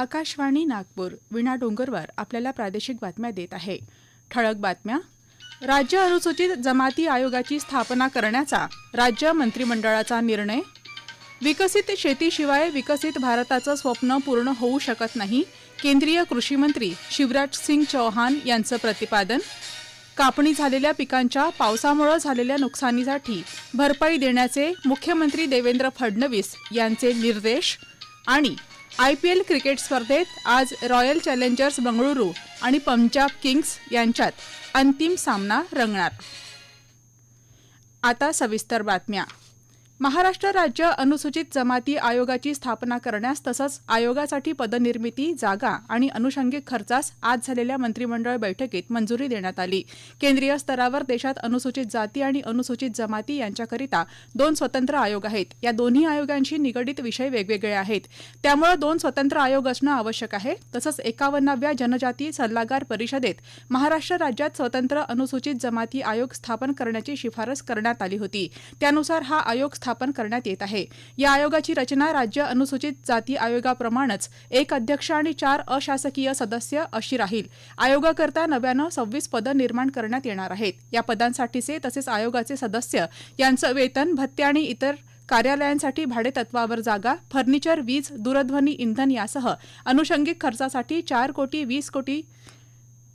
आकाशवाणी नागपूर विणा डोंगरवर आपल्याला प्रादेशिक बातम्या देत आहे. ठळक बातम्या. राज्य अनुसूचित जमाती आयोगाची स्थापना करण्याचा राज्य मंत्रिमंडळाचा निर्णय. विकसित शेतीशिवाय विकसित भारताचं स्वप्न पूर्ण होऊ शकत नाही. केंद्रीय कृषी मंत्री शिवराज सिंग चौहान यांचं प्रतिपादन. कापणी झालेल्या पिकांच्या पावसामुळे झालेल्या नुकसानीसाठी भरपाई देण्याचे मुख्यमंत्री देवेंद्र फडणवीस यांचे निर्देश आणि आय पी एल क्रिकेट स्पर्धेत आज रॉयल चॅलेंजर्स बंगळुरू आणि पंजाब किंग्स यांच्यात अंतिम सामना रंगणार. आता सविस्तर बातम्या. महाराष्ट्र राज्य अनुसूचित जमाती आयोगाची स्थापना करण्यास तसंच आयोगासाठी पदनिर्मिती जागा आणि अनुषंगिक खर्चास आज झालेल्या मंत्रिमंडळ बैठकीत मंजुरी देण्यात आली. केंद्रीय स्तरावर देशात अनुसूचित जाती आणि अनुसूचित जमाती यांच्याकरिता दोन स्वतंत्र आयोग आहेत. या दोन्ही आयोगांशी निगडित विषय वेगवेगळे आहेत. त्यामुळे दोन स्वतंत्र आयोग असणं आवश्यक आहे. तसंच एकावन्नाव्या जनजाती सल्लागार परिषदेत महाराष्ट्र राज्यात स्वतंत्र अनुसूचित जमाती आयोग स्थापन करण्याची शिफारस करण्यात आली होती. त्यानुसार हा आयोग स्थापन करण्यात येत आहे. या आयोगाची रचना राज्य अनुसूचित जाती आयोगाप्रमाणेच एक अध्यक्ष आणि चार अशासकीय सदस्य अशी राहील. आयोगाकरता नव्यानं सव्वीस पदं निर्माण करण्यात येणार आहेत. या पदांसाठीचे तसेच आयोगाचे सदस्य यांचं वेतन भत्ते आणि इतर कार्यालयांसाठी भाडेतत्वावर जागा फर्निचर वीज दूरध्वनी इंधन यासह अनुषंगिक खर्चासाठी चार कोटी वीस कोटी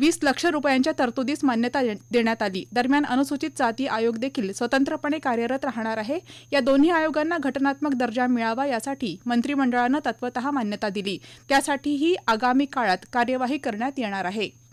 वीस लक्ष रुपयांच्या तरतुदीस मान्यता दे- देण्यात आली. दरम्यान अनुसूचित जाती आयोग देखील स्वतंत्रपणे कार्यरत राहणार आहे. या दोन्ही आयोगांना घटनात्मक दर्जा मिळावा यासाठी मंत्रिमंडळानं तत्वतः मान्यता दिली. त्यासाठीही आगामी काळात कार्यवाही करण्यात येणार आहे.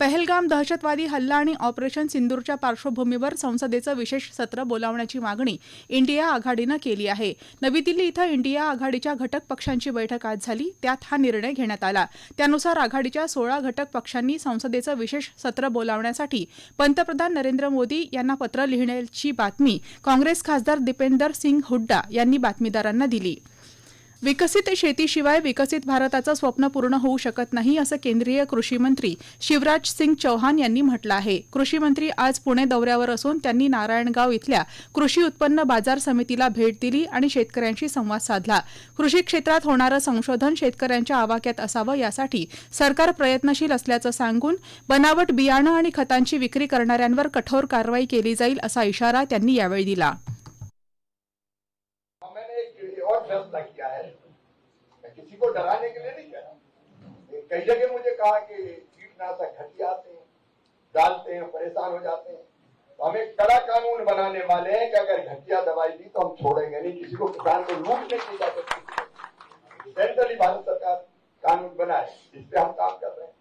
पहलगाम दहशतवादी हल्ला आणि ऑपरेशन सिंदूरच्या पार्श्वभूमीवर संसदेचं विशेष सत्र बोलावण्याची मागणी इंडिया आघाडीनं केली आहे. नवी दिल्ली इथं इंडिया आघाडीच्या घटक पक्षांची बैठक आज झाली. त्यात हा निर्णय घेण्यात आला. त्यानुसार आघाडीच्या सोळा घटक पक्षांनी संसदेचं विशेष सत्र बोलावण्यासाठी पंतप्रधान नरेंद्र मोदी यांना पत्र लिहिण्याची बातमी काँग्रेस खासदार दीपेंदर सिंग हुड्डा यांनी बातमीदारांना दिली. विकसित शेतीशिवाय विकसित भारताचं स्वप्न पूर्ण होऊ शकत नाही असं केंद्रीय कृषी मंत्री शिवराज सिंग चौहान यांनी म्हटलं आहे. कृषी मंत्री आज पुणे दौऱ्यावर असून त्यांनी नारायणगाव इथल्या कृषी उत्पन्न बाजार समितीला भेट दिली आणि शेतकऱ्यांशी संवाद साधला. कृषी क्षेत्रात होणारं संशोधन शेतकऱ्यांच्या आवाक्यात असावं यासाठी सरकार प्रयत्नशील असल्याचं सांगून बनावट बियाणं आणि खतांची विक्री करणाऱ्यांवर कठोर कारवाई केली जाईल असा इशारा त्यांनी यावेळी दिला. किसी को डराने के लिए नहीं कह कई जगह मुझे कहा कि कीटनाशक घटिया आते हैं, डालते हैं, परेशान हो जाते हैं। तो हम कड़ा कानून बनाने वाले हैं कि अगर घटिया दवाई दी तो हम छोड़ेंगे नहीं, किसी को किसान को लूटने की जा सकती। सेंट्रली भारत सरकार कानून बनाए, इस पे हम काम कर रहे हैं।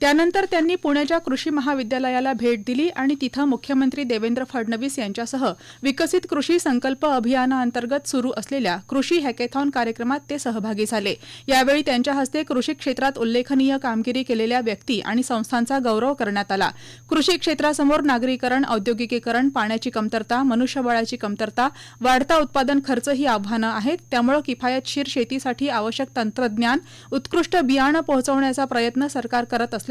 त्यानंतर त्यांनी पुण्याच्या कृषी महाविद्यालयाला भेट दिली आणि तिथं मुख्यमंत्री देवेंद्र फडणवीस यांच्यासह विकसित कृषी संकल्प अभियानाअंतर्गत सुरू असलेल्या कृषी हॅकेथॉन कार्यक्रमात ते सहभागी झाले. यावेळी त्यांच्या हस्ते कृषी क्षेत्रात उल्लेखनीय कामगिरी केलेल्या व्यक्ती आणि संस्थांचा गौरव करण्यात आला. कृषी क्षेत्रासमोर नागरीकरण औद्योगिकीकरण पाण्याची कमतरता मनुष्यबळाची कमतरता वाढता उत्पादन खर्च ही आव्हानं आहेत. त्यामुळे किफायतशीर शेतीसाठी आवश्यक तंत्रज्ञान उत्कृष्ट बियाणं पोहोचवण्याचा प्रयत्न सरकार करत असल्याचं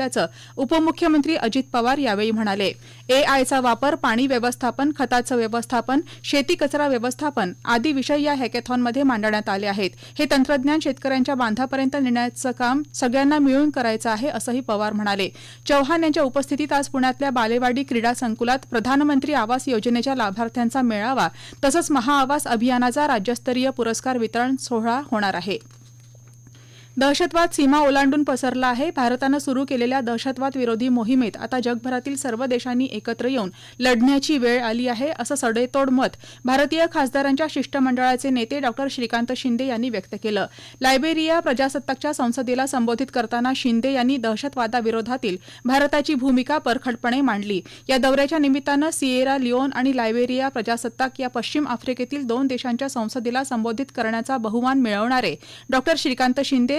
उपमुख्यमंत्री अजित पवार यावेळी म्हणाले. एआयचा वापर पाणी व्यवस्थापन खताचं व्यवस्थापन शेती कचरा व्यवस्थापन आदी विषय या हॅकेथॉनमध्ये मांडण्यात आले आहेत. हे तंत्रज्ञान शेतकऱ्यांच्या बांधापर्यंत नेण्याचं काम सगळ्यांना मिळून करायचं आहे असंही पवार म्हणाले. चौहान यांच्या उपस्थितीत आज पुण्यातल्या बालेवाडी क्रीडा संकुलात प्रधानमंत्री आवास योजनेच्या लाभार्थ्यांचा मेळावा तसंच महाआवास अभियानाचा राज्यस्तरीय पुरस्कार वितरण सोहळा होणार आहे. दहशतवाद सीमा ओलांडून पसरला आहे. भारतानं सुरू केलेल्या दहशतवाद विरोधी मोहिमेत आता जगभरातील सर्व देशांनी एकत्र येऊन लढण्याची वेळ आली आहे असं सडेतोड मत भारतीय खासदारांच्या शिष्टमंडळाचे नेते डॉ. श्रीकांत शिंदे यांनी व्यक्त केलं. लायबेरिया प्रजासत्ताकच्या संसदेला संबोधित करताना शिंदे यांनी दहशतवादाविरोधातील भारताची भूमिका परखडपणे मांडली. या दौऱ्याच्या निमित्तानं सिएरा लिओन आणि लायबेरिया प्रजासत्ताक या पश्चिम आफ्रिकेतील दोन देशांच्या संसदेला संबोधित करण्याचा बहुमान मिळवणारे डॉ. श्रीकांत शिंदे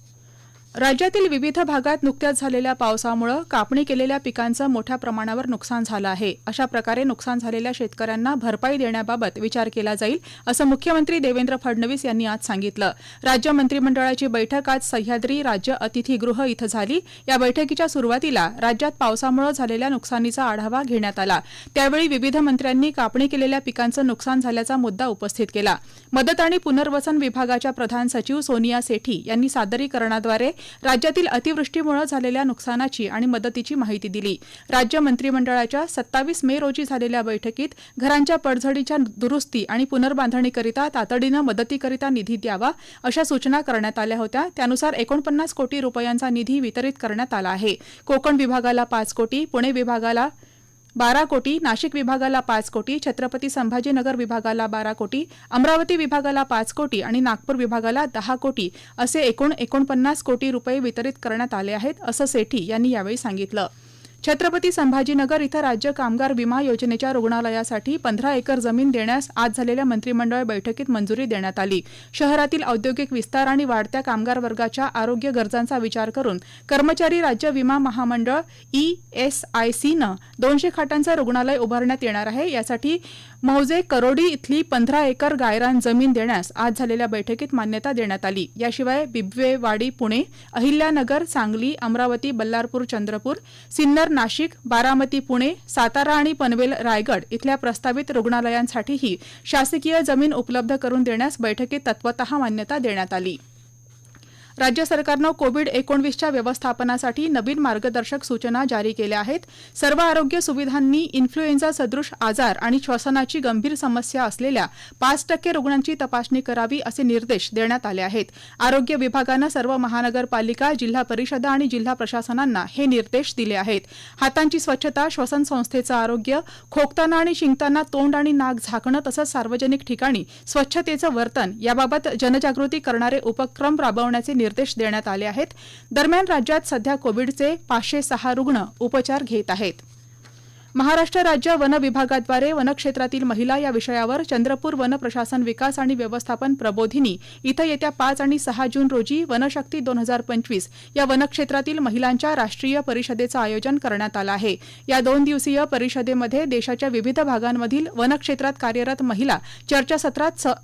राज्यातील विविध भागात नुकत्याच झालेल्या पावसामुळे कापणी केलेल्या पिकांचं मोठ्या प्रमाणावर नुकसान झालं आहे. अशा प्रकारे नुकसान झालेल्या शेतकऱ्यांना भरपाई देण्याबाबत विचार केला जाईल असं मुख्यमंत्री देवेंद्र फडणवीस यांनी आज सांगितलं. राज्य मंत्रिमंडळाची बैठक आज सह्याद्री राज्य अतिथीगृह इथं झाली. या बैठकीच्या सुरुवातीला राज्यात पावसामुळे झालेल्या नुकसानीचा आढावा घेण्यात आला. त्यावेळी विविध मंत्र्यांनी कापणी केलेल्या पिकांचं नुकसान झाल्याचा मुद्दा उपस्थित केला. मदत आणि पुनर्वसन विभागाच्या प्रधान सचिव सोनिया सेठी यांनी सादरीकरणाद्वारे राज्यातील अतिवृष्टीमुळे झालेल्या नुकसानाची आणि मदतीची माहिती दिली. राज्य मंत्रिमंडळाच्या सत्तावीस मे रोजी झालेल्या बैठकीत घरांच्या पडझडीच्या दुरुस्ती आणि पुनर्बांधणीकरिता तातडीनं मदतीकरिता निधी द्यावा अशा सूचना करण्यात आल्या होत्या. त्यानुसार एकोणपन्नास कोटी रुपयांचा निधी वितरित करण्यात आला आहे. कोकण विभागाला पाच कोटी पुणे विभागाला बारा कोटी नाशिक विभागाला पाच कोटी छत्रपती संभाजीनगर विभागाला बारा कोटी अमरावती विभागाला पाच कोटी आणि नागपूर विभागाला दहा कोटी असे एकूण एकोणपन्नास कोटी रुपये वितरित करण्यात आले आहेत असं सेठी यांनी यावेळी सांगितलं. छत्रपती संभाजीनगर इथं राज्य कामगार विमा योजनेच्या रुग्णालयासाठी पंधरा एकर जमीन देण्यास आज झालेल्या मंत्रिमंडळ बैठकीत मंजुरी देण्यात आली. शहरातील औद्योगिक विस्तार आणि वाढत्या कामगार वर्गाच्या आरोग्य गरजांचा विचार करून कर्मचारी राज्य विमा महामंडळ ई एस आय सीनं दोनशे खाटांचं रुग्णालय उभारण्यात येणार आहे. यासाठी मौजे करोडी इथली पंधरा एकर गायरान जमीन देण्यास आज झालेल्या बैठकीत मान्यता देण्यात आली. याशिवाय बिबवेवाडी पुणे अहिल्यानगर सांगली अमरावती बल्लारपूर चंद्रपूर सिन्नर नाशिक बारामती पुणे सातारा आणि पनवेल रायगड इथल्या प्रस्तावित रुग्णालयांसाठीही शासकीय जमीन उपलब्ध करून देण्यास बैठकीत तत्वत मान्यता देण्यात आली. राज्य सरकारनं कोविड एकोणवीसच्या व्यवस्थापनासाठी नवीन मार्गदर्शक सूचना जारी केल्या आहेत. सर्व आरोग्य सुविधांनी इन्फ्लुएन्झा सदृश आजार आणि श्वसनाची गंभीर समस्या असलेल्या पाच टक्के रुग्णांची तपासणी करावी असे निर्देश देण्यात आले आहेत. आरोग्य विभागानं सर्व महानगरपालिका जिल्हा परिषदा आणि जिल्हा प्रशासनांना हे निर्देश दिले आहेत. हातांची स्वच्छता श्वसन संस्थेचं आरोग्य खोकताना आणि शिंकताना तोंड आणि नाक झाकणं तसंच सार्वजनिक ठिकाणी स्वच्छतेचं वर्तन याबाबत जनजागृती करणारे उपक्रम राबवण्याचे निर्देश देण्यात आले आहेत. दरम्यान राज्यात सध्या कोविडचे पाचशे सहा रुग्ण उपचार घेत आहेत. महाराष्ट्र राज्य वन विभागाद्वारे वनक्षेत्रातील महिला या विषयावर चंद्रपूर वन प्रशासन विकास आणि व्यवस्थापन प्रबोधिनी इथं येत्या पाच आणि सहा जून रोजी वनशक्ती दोन हजार पंचवीस या वनक्षेत्रातील महिलांच्या राष्ट्रीय परिषदेचं आयोजन करण्यात आलं आहे. या दोन दिवसीय परिषदेमध्ये देशाच्या विविध भागांमधील वनक्षेत्रात कार्यरत महिला चर्चासत्रात स-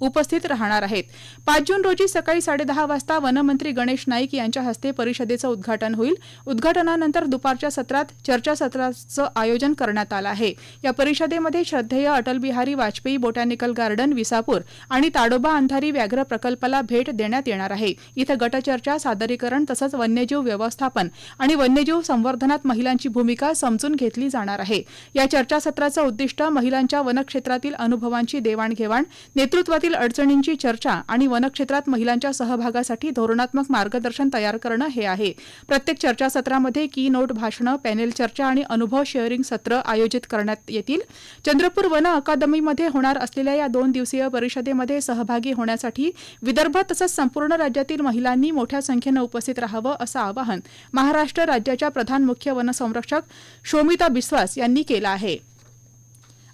उपस्थित राहणार आहेत. पाच जून रोजी सकाळी साडेदहा वाजता वनमंत्री गणेश नाईक यांच्या हस्ते परिषदेचं उद्घाटन होईल. उद्घाटनानंतर दुपारच्या सत्रात चर्चासत्राचं आयोजन करण्यात आलं आहे. या परिषदेमध्ये श्रद्धेय अटल बिहारी वाजपेयी बोटॅनिकल गार्डन विसापूर आणि ताडोबा अंधारी व्याघ्र प्रकल्पाला भेट देण्यात येणार आहे. इथं गटचर्चा सादरीकरण तसंच वन्यजीव व्यवस्थापन आणि वन्यजीव संवर्धनात महिलांची भूमिका समजून घेतली जाणार आहे. या चर्चासत्राचं उद्दिष्ट महिलांच्या वनक्षेत्रातील अनुभवांची देवाणघेवाण नेतृत्वातील अडचणींची चर्चा आणि वनक्षेत्रात महिलांच्या सहभागासाठी धोरणात्मक मार्गदर्शन तयार करणं हे आहे. प्रत्येक चर्चासत्रामध्ये की नोट भाषणं पॅनेल चर्चा आणि अनुभव शेअरिंग सत्र आयोजित करण्यात येतील. चंद्रपूर वन अकादमीमध्ये होणार असलेल्या या दोन दिवसीय परिषदेमध्ये सहभागी होण्यासाठी विदर्भ तसंच संपूर्ण राज्यातील महिलांनी मोठ्या संख्येनं उपस्थित राहावं असं आवाहन महाराष्ट्र राज्याच्या प्रधान मुख्य वनसंरक्षक शोमिता बिस्वास यांनी केलं आहे.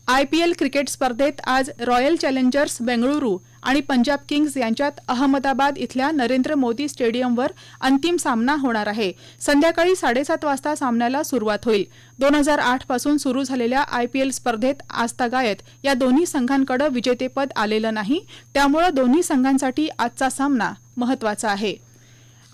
आयपीएल क्रिकेट स्पर्धेत आज रॉयल चॅलेंजर्स बेंगळुरू आणि पंजाब किंग्ज यांच्यात अहमदाबाद इथल्या नरेंद्र मोदी स्टेडियमवर अंतिम सामना होणार आहे. संध्याकाळी साडेसात वाजता सामन्याला सुरुवात होईल. दोन हजार आठपासून सुरू झालेल्या आयपीएल स्पर्धेत आजतागायत या दोन्ही संघांकडे विजेतेपद आलेलं नाही. त्यामुळे दोन्ही संघांसाठी आजचा सामना महत्त्वाचा आहे.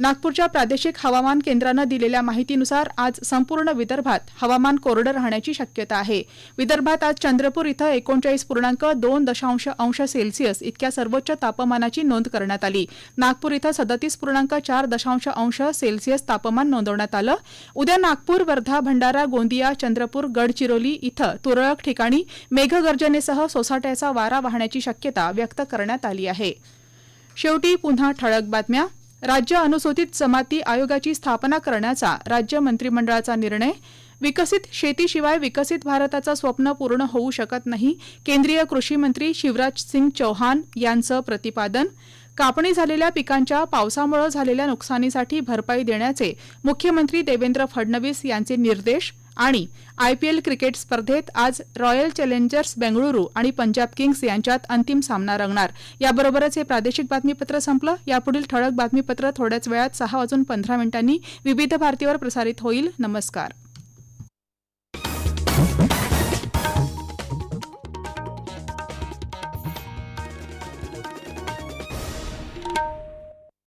नागपूरच्या प्रादेशिक हवामान केंद्रानं दिलेल्या माहितीनुसार आज संपूर्ण विदर्भात हवामान कोरडं राहण्याची शक्यता आहे. विदर्भात आज चंद्रपूर इथं एकोणचाळीस पूर्णांक दोन दशांश अंश सेल्सिअस इतक्या सर्वोच्च तापमानाची नोंद करण्यात आली. नागपूर इथं सदतीस पूर्णांक चार दशांश अंश सेल्सिअस तापमान नोंदवण्यात आलं. उद्या नागपूर वर्धा भंडारा गोंदिया चंद्रपूर गडचिरोली इथं तुरळक ठिकाणी मेघगर्जनेसह सोसाट्याचा वारा वाहण्याची शक्यता व्यक्त करण्यात आली आहे. शेवटी पुन्हा ठळक बातम्या. राज्य अनुसूचित जमाती आयोगाची स्थापना करण्याचा राज्य मंत्रिमंडळाचा निर्णय. विकसित शेतीशिवाय विकसित भारताचं स्वप्न पूर्ण होऊ शकत नाही केंद्रीय कृषी मंत्री शिवराज सिंग चौहान यांचं प्रतिपादन. कापणी झालेल्या पिकांच्या पावसामुळे झालेल्या नुकसानीसाठी भरपाई देण्याचे मुख्यमंत्री देवेंद्र फडणवीस यांचे निर्देश. आणि आय पी एल क्रिकेट स्पर्धेत आज रॉयल चॅलेंजर्स बेंगळुरू आणि पंजाब किंग्स यांच्यात अंतिम सामना रंगणार. याबरोबरच हे प्रादेशिक बातमीपत्र संपलं. यापुढील ठळक बातमीपत्र थोड्याच वेळात सहा वाजून पंधरा मिनिटांनी विविध भारतीवर प्रसारित होईल. नमस्कार.